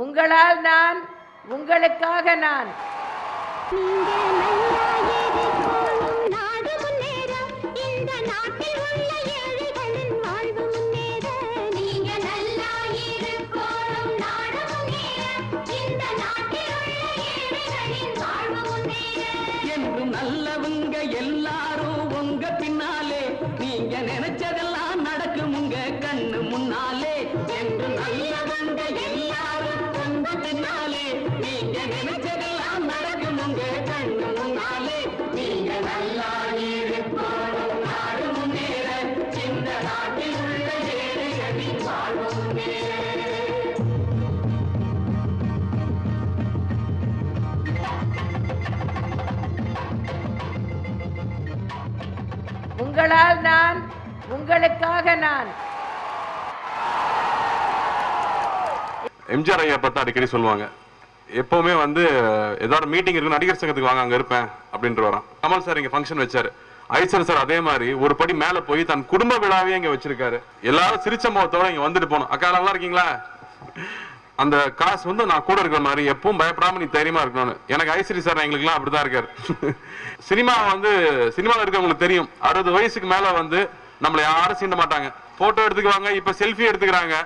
உங்களால் நான் உங்களுக்காக நான். நீங்க நல்லாயிருக்கோணும் நாடு முன்னேற இந்த நாட்டில் உள்ள உங்களால் நான் உங்களுக்காக நான். எம்ஜிஆர் ஐயா பத்தி அடிக்கடி சொல்லுவாங்க. எப்பவுமே வந்து ஏதாவது மீட்டிங் இருக்கு நடிகர் சங்கத்துக்கு வாங்க அங்க இருப்பேன் அப்படின்ட்டு வரான் கமல் சார் இங்க ஃபங்க்ஷன் வச்சாரு. ஐசர் சார் அதே மாதிரி ஒரு படி மேல போய் தன் குடும்ப விழாவே இங்க வச்சிருக்காரு. எல்லாரும் சிரிச்ச முகத்தோட இங்க வந்துட்டு போனோம். அக்கா நல்லா இருக்கீங்களா? அந்த காசு வந்து நான் கூட இருக்கிற மாதிரி எப்பவும் பயப்படாம நீ தைரியமா இருக்கணும்னு. எனக்கு ஐஸ்வரி சார் எங்களுக்குலாம் அப்படிதான் இருக்காரு. சினிமா வந்து சினிமாவில் இருக்கவங்களுக்கு தெரியும். அறுபது வயசுக்கு மேல வந்து நம்மளை யாரும் சீண்ட மாட்டாங்க. போட்டோ எடுத்துக்குவாங்க இப்ப செல்ஃபி எடுத்துக்கிறாங்க.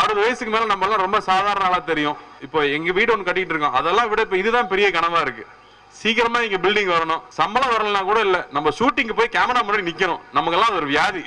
அறுபது வயசுக்கு மேல நம்ம எல்லாம் ரொம்ப சாதாரண ஆளா தெரியும். இப்போ எங்க வீடு ஒன்று கட்டிட்டு இருக்கோம். அதெல்லாம் விட இப்போ இதுதான் பெரிய கனவா இருக்கு. சீக்கிரமா இங்க பில்டிங் வரணும். சம்பளம் வரலன்னா கூட இல்ல. நம்ம ஷூட்டிங் போய் கேமரா முன்னாடி நிக்கணும். நமக்கெல்லாம் அது ஒரு வியாதி.